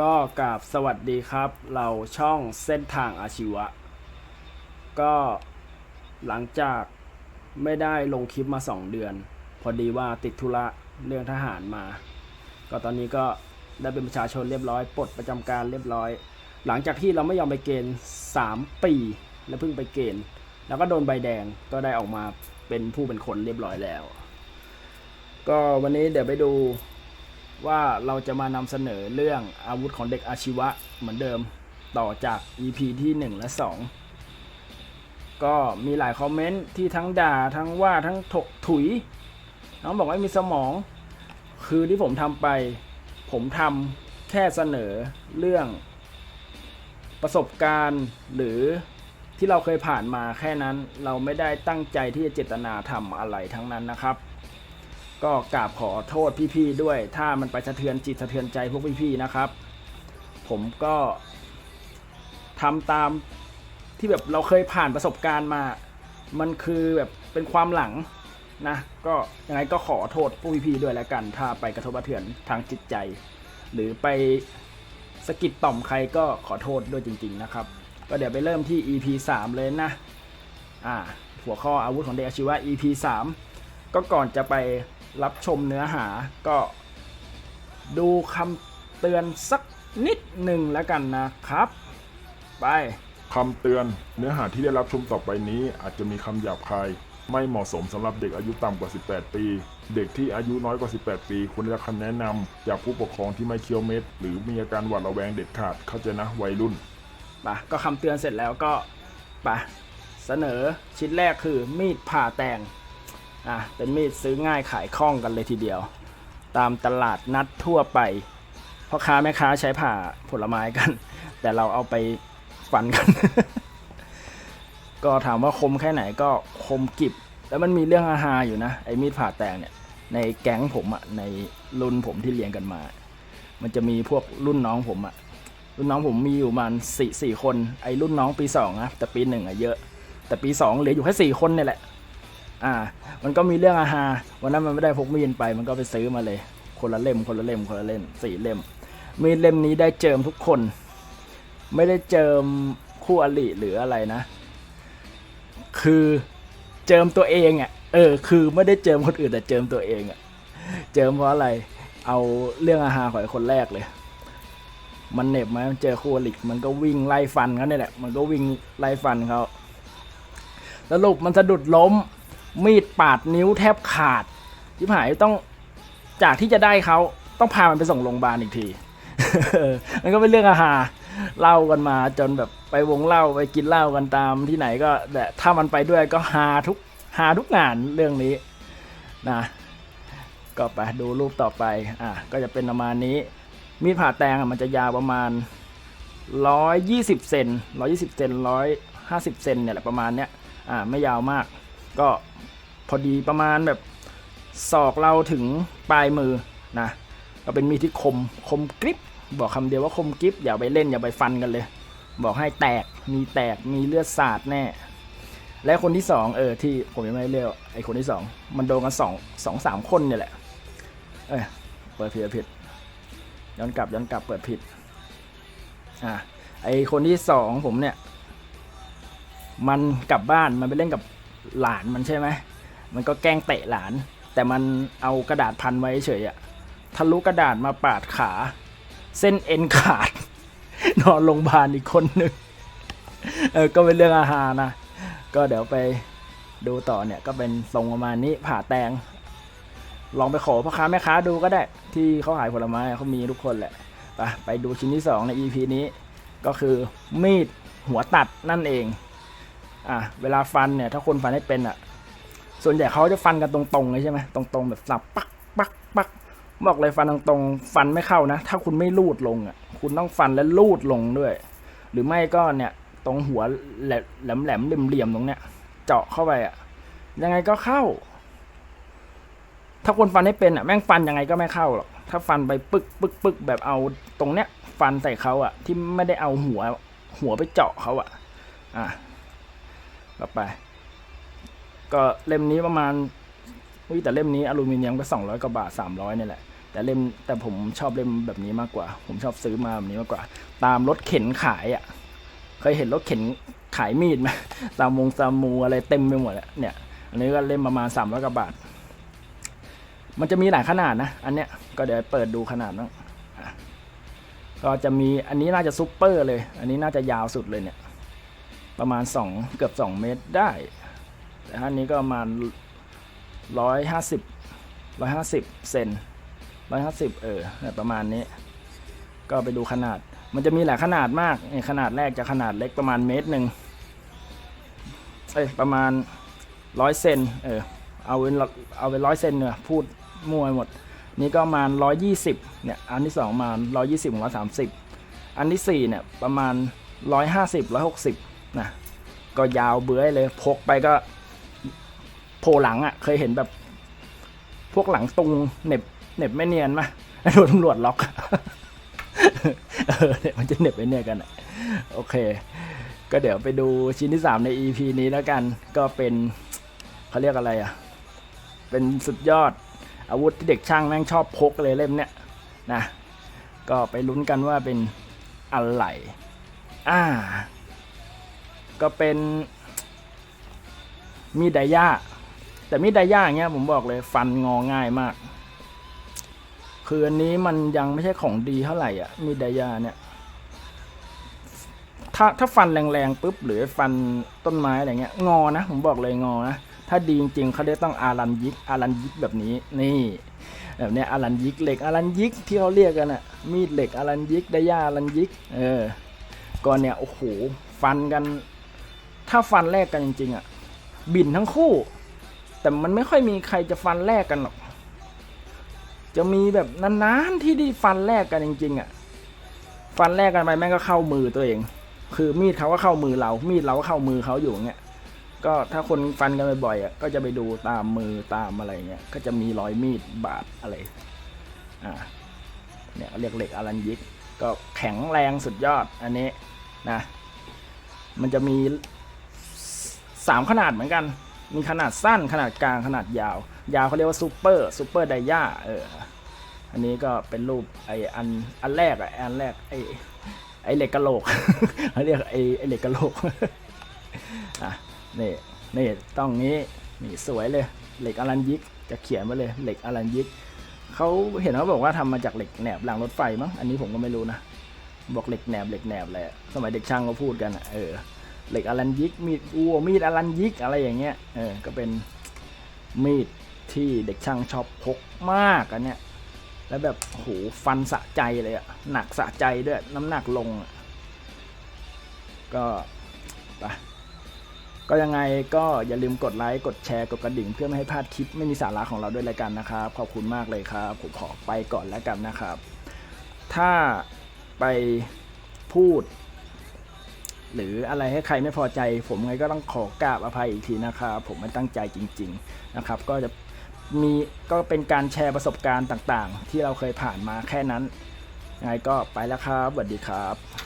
ก็กราบสวัสดีครับ เราช่องเส้นทางอาชีวะ ก็หลังจากไม่ได้ลงคลิปมา 2 เดือน พอดีว่าติดธุระเรื่องทหารมา ก็ตอนนี้ก็ได้เป็นประชาชนเรียบร้อยปลดประจำการเรียบร้อย หลังจากที่เราไม่ยอมไปเกณฑ์ 3 ปี แล้วเพิ่งไปเกณฑ์ แล้วก็โดนใบแดงก็ได้ออกมาเป็นผู้เป็นคนเรียบร้อยแล้ว ก็วันนี้เดี๋ยวไปดู ว่าเราจะมานำเสนอเรื่องอาวุธของเด็กอาชีวะเหมือนเดิมต่อจาก EP ที่ 1 และ 2 ก็มีหลายคอมเมนต์ที่ทั้งด่าทั้งว่าทั้งถกถุยน้องบอกว่าไม่มีสมอง คือที่ผมทำไป ผมทำแค่เสนอเรื่องประสบการณ์หรือที่เราเคยผ่านมาแค่นั้นเราไม่ได้ตั้งใจที่จะเจตนาทำอะไรทั้งนั้นนะครับ ก็กราบขอโทษพี่ๆด้วย ถ้ามันไปสะเทือนจิตสะเทือนใจพวกพี่ๆนะครับ ผมก็ทำตามที่แบบเราเคยผ่านประสบการณ์มา มันคือแบบเป็นความหลังนะ ก็ยังไงก็ขอโทษพวกพี่ๆด้วยแล้วกัน ถ้าไปกระทบกระเทือนทางจิตใจ หรือไปสะกิดต่อมใครก็ขอโทษด้วยจริง ๆ นะครับ ก็เดี๋ยวไปเริ่มที่ EP 3 เลยนะ อ่า หัวข้ออาวุธของเด็กอาชีวะ EP 3 ก็ก่อนจะไป รับชมเนื้อหาก็ดูคำเตือนสักนิดหนึ่งแล้วกันนะครับ ไปคำเตือนเนื้อหาที่ได้รับชมต่อไปนี้อาจจะมีคำหยาบคาย ไม่เหมาะสมสำหรับเด็กอายุต่ำกว่า 18 ปี เด็กที่อายุน้อยกว่า 18 ปีควรได้รับคำแนะนำจากผู้ปกครองที่ไม่เคี้ยวเม็ด หรือมีอาการหวาดระแวงเด็ดขาดเข้าใจนะวัยรุ่นปะก็คำเตือนเสร็จแล้วก็ปะเสนอชิ้นแรกคือมีดผ่าแตง อะเป็นมีดซื้อง่ายขายคล่องกันเลยทีเดียว ตามตลาดนัดทั่วไปพ่อค้าแม่ค้าใช้ผ่าผลไม้กัน แต่เราเอาไปฟันกัน ก็ถามว่าคมแค่ไหนก็คมกิบ แล้วมันมีเรื่องอาหาอยู่นะ ไอ้มีดผ่าแตงเนี่ย ในแก๊งผมอะในรุ่นผมที่เรียนกันมา มันจะมีพวกรุ่นน้องผมอะรุ่นน้องผมมีอยู่ประมาณสี่สี่คน ไอ้รุ่นน้องปีสองนะแต่ปีหนึ่งอะเยอะ แต่ปีสองเหลืออยู่แค่สี่คนเนี่ยแหละ อ่า มันก็มีเรื่องอาหาวันนั้นมันไม่ได้พกมีดไป มันก็ไปซื้อมาเลย คนละเล่ม คนละเล่ม คนละเล่มสี่เล่ม มีดเล่มนี้ได้เจิมทุกคน ไม่ได้เจิมคู่อริหรืออะไรนะ คือเจิมตัวเองอะ่ะ เออ คือไม่ได้เจิมคนอื่นแต่เจิมตัวเองอะ่ะ เจิมเพราะอะไร เอาเรื่องอาหาของคนแรกเลยมันเหน็บไหมมันเจอคู่อริมันก็วิ่งไล่ฟันเขาเนี่ยแหละ มันก็วิ่งไล่ฟันเขาสรุปมันสะดุดล้ม มีดปาดนิ้วแทบขาดที่หายต้องจากที่จะได้เขาต้องพามันไปส่งโรงพยาบาลอีกที มันก็เป็นเรื่องอาหาเล่ากันมาจนแบบไปวงเล่าไปกินเหล้ากันตามที่ไหนก็แต่ถ้ามันไปด้วยก็หาทุกหาทุกงานเรื่องนี้นะก็ไปดูรูปต่อไปอะก็จะเป็นประมาณนี้ มีดผ่าแตงมันจะยาวประมาณ 120 เซน120 เซน150 เซนเนี่ยแหละประมาณเนี้ยอ่าไม่ยาวมาก ก็พอดีประมาณแบบศอกเราถึงปลายมือนะก็เป็นมีดที่คมคมกริบบอกคำเดียวว่าคมกริบอย่าไปเล่นอย่าไปฟันกันเลย บอกให้แตกมีแตกมีเลือดสาดแน่ และคนที่สองเออที่ผมยังไม่ได้เรียกไอ้คนที่สองมันโดนกันสองสองสามคนเนี่ยแหละ เอ้ยเปิดผิดผิดย้อนกลับย้อนกลับเปิดผิดอะไอคนที่สองผมเนี่ย มันกลับบ้านมันไปเล่นกับ หลานมันใช่ไหมมันก็แกล้งเตะหลาน แต่มันเอากระดาษพันไว้เฉยอะทะลุกระดาษมาปาดขา เส้นเอ็นขาด นอนโรงพยาบาลอีกคนหนึ่งเออก็เป็นเรื่องอาหารนะ ก็เดี๋ยวไปดูต่อเนี่ยก็เป็นทรงประมาณนี้ผ่าแตง ลองไปขอพ่อค้าแม่ค้าดูก็ได้ ที่เขาขายผลไม้เขามีทุกคนแหละไปไปดูชิ้นที่ 2 ใน EP นี้ ก็คือมีดหัวตัดนั่นเอง อะเวลาฟันเนี่ยถ้าคนฟันให้เป็นอะ ส่วนใหญ่เขาจะฟันกันตรงๆเลยใช่ไหมตรงๆแบบสับปักปักปักบอกเลยฟันตรงๆฟันไม่เข้านะ ถ้าคุณไม่ลูดลงอะ คุณต้องฟันและลูดลงด้วย หรือไม่ก็เนี่ยตรงหัวแหลมแหลมเหลี่ยมๆตรงเนี้ย เจาะเข้าไปอะ ยังไงก็เข้า ถ้าคนฟันให้เป็นอะแม่งฟันยังไงก็ไม่เข้าหรอกถ้าฟันไปปึกปึกปึกแบบเอาตรงเนี้ย ฟันใส่เขาอะ ที่ไม่ได้เอาหัว หัวไปเจาะเขาอะ อะ ต่อไป ก็เล่มนี้ประมาณอุ้ยแต่เล่มนี้อลูมิเนียมก็สองร้อยกว่าบาทสามร้อยนี่แหละ แต่เล่มแต่ผมชอบเล่มแบบนี้มากกว่า ผมชอบซื้อมาแบบนี้มากกว่า ตามรถเข็นขายอะ เคยเห็นรถเข็นขายมีดไหมตามวงตามูอะไรเต็มไปหมดอะเนี่ย อันนี้ก็เล่มประมาณสามร้อยกว่าบาท มันจะมีหลายขนาดนะ อันเนี้ยก็เดี๋ยวเปิดดูขนาดน้อะก็จะมีอันนี้น่าจะซุปเปอร์เลย อันนี้น่าจะยาวสุดเลยเนี่ย ประมาณ 2 เกือบ 2 เมตรได้ แต่ท่านนี้ก็ประมาณ 150 150เซน150 เออประมาณนี้ ก็ไปดูขนาด มันจะมีหลายขนาดมากขนาดแรกจะขนาดเล็กประมาณเมตรหนึ่งเอ้ยประมาณร้อยเซนเออเอาเป็นเอาเป็นร้อยเซนเนี่ยพูดมั่วหมด นี่ก็ประมาณร้อยยี่สิบเนี่ยอันที่สองประมาณร้อยยี่สิบร้อยสามสิบอันที่สี่เนี่ยประมาณร้อยห้าสิบร้อยหกสิบ นะก็ยาวเบื้อยเลยพกไปก็โผล่หลังอะ่ะ เคยเห็นแบบ พวกหลังตรงเน็บเน็บไม่เนียนมะโดนตำรวจล็อกเออเนี่ยมันจะเน็บไว้เนี่ยกันโอเค ก็เดี๋ยวไปดูชิ้นที่ 3 ใน EP นี้แล้วกัน ก็เป็นเขาเรียกอะไรอะ เป็นสุดยอดอาวุธที่เด็กช่างแม่งชอบพกเลยเล่มเนี้ยนะ ก็ไปลุ้นกันว่าเป็นอะไร อ่า ก็เป็นมีดไดย่าแต่มีดไดย่าอย่าเงี้ยผมบอกเลยฟันงอง่ายมาก คืออันนี้มันยังไม่ใช่ของดีเท่าไหร่อะมีดไดย่าเนี่ย ถ้าถ้าฟันแรงๆปุ๊บหรือฟันต้นไม้อะไรเงี้ยงอนะผมบอกเลยงอนะถ้าดีจริงๆเขาเรียกต้องอารันยิกอารันยิกแบบนี้นี่แบบเนี้ยอารันยิกเหล็กอารันยิกที่เขาเรียกกันอะมีดเหล็กอารันยิกไดย่าอารันยิกเออก่อนเนี่ยโอ้โหฟันกัน ถ้าฟันแรกกันจริงๆอะ บินทั้งคู่ แต่มันไม่ค่อยมีใครจะฟันแรกกันหรอก จะมีแบบนานๆที่ได้ฟันแรกกันจริงๆอะ ฟันแรกกันไปแม่งก็เข้ามือตัวเอง คือมีดเขาก็เข้ามือเรา มีดเราก็เข้ามือเขาอยู่อย่างเงี้ย ก็ถ้าคนฟันกันบ่อยๆอะ ก็จะไปดูตามมือตามอะไรเงี้ย ก็จะมีรอยมีดบาดอะไร อ่า เนี่ยเรียกเหล็กอลันยิก ก็แข็งแรงสุดยอดอันนี้นะ มันจะมี สามขนาดเหมือนกัน มีขนาดสั้นขนาดกลางขนาดยาว ยาวเขาเรียกว่าซูเปอร์ซูเปอร์ไดย่าเอออันนี้ก็เป็นรูปไออันอันแรกอะอันแรกไอไอเหล็กกะโหลกเขาเรียกไอไอเหล็กกะโหลกอะนี่นี่ต้องงี้นี่สวยเลยเหล็กอลันยิกจะเขียนไว้เลยเหล็กอลันยิกเขาเห็นเขาบอกว่าทำมาจากเหล็กแหนบรางรถไฟมั้งอันนี้ผมก็ไม่รู้นะบอกเหล็กแหนบเหล็กแหนบแหละสมัยเด็กช่างก็พูดกันอะเออ เหล็กอลันยิก มีดอัวมีดอลันยิกอะไรอย่างเงี้ยเออก็เป็นมีดที่เด็กช่างชอบพกมากอันเนี้ยแล้วแบบโหฟันสะใจเลยอะหนักสะใจด้วยน้ำหนักลงอะก็ไปก็ยังไงก็อย่าลืมกดไลค์กดแชร์กดกระดิ่ง เพื่อไม่ให้พลาดคลิปไม่มีสาระของเราด้วยรายการนะครับ ขอบคุณมากเลยครับ ผมขอไปก่อนแล้วกันนะครับ ถ้าไปพูด หรืออะไรให้ใครไม่พอใจ ผมไงก็ต้องขอกราบอภัยอีกทีนะครับผมไม่ตั้งใจจริง ๆนะครับ ก็จะมีก็เป็นการแชร์ประสบการณ์ต่างๆ ที่เราเคยผ่านมาแค่นั้นยังไงก็ไปแล้วครับสวัสดีครับ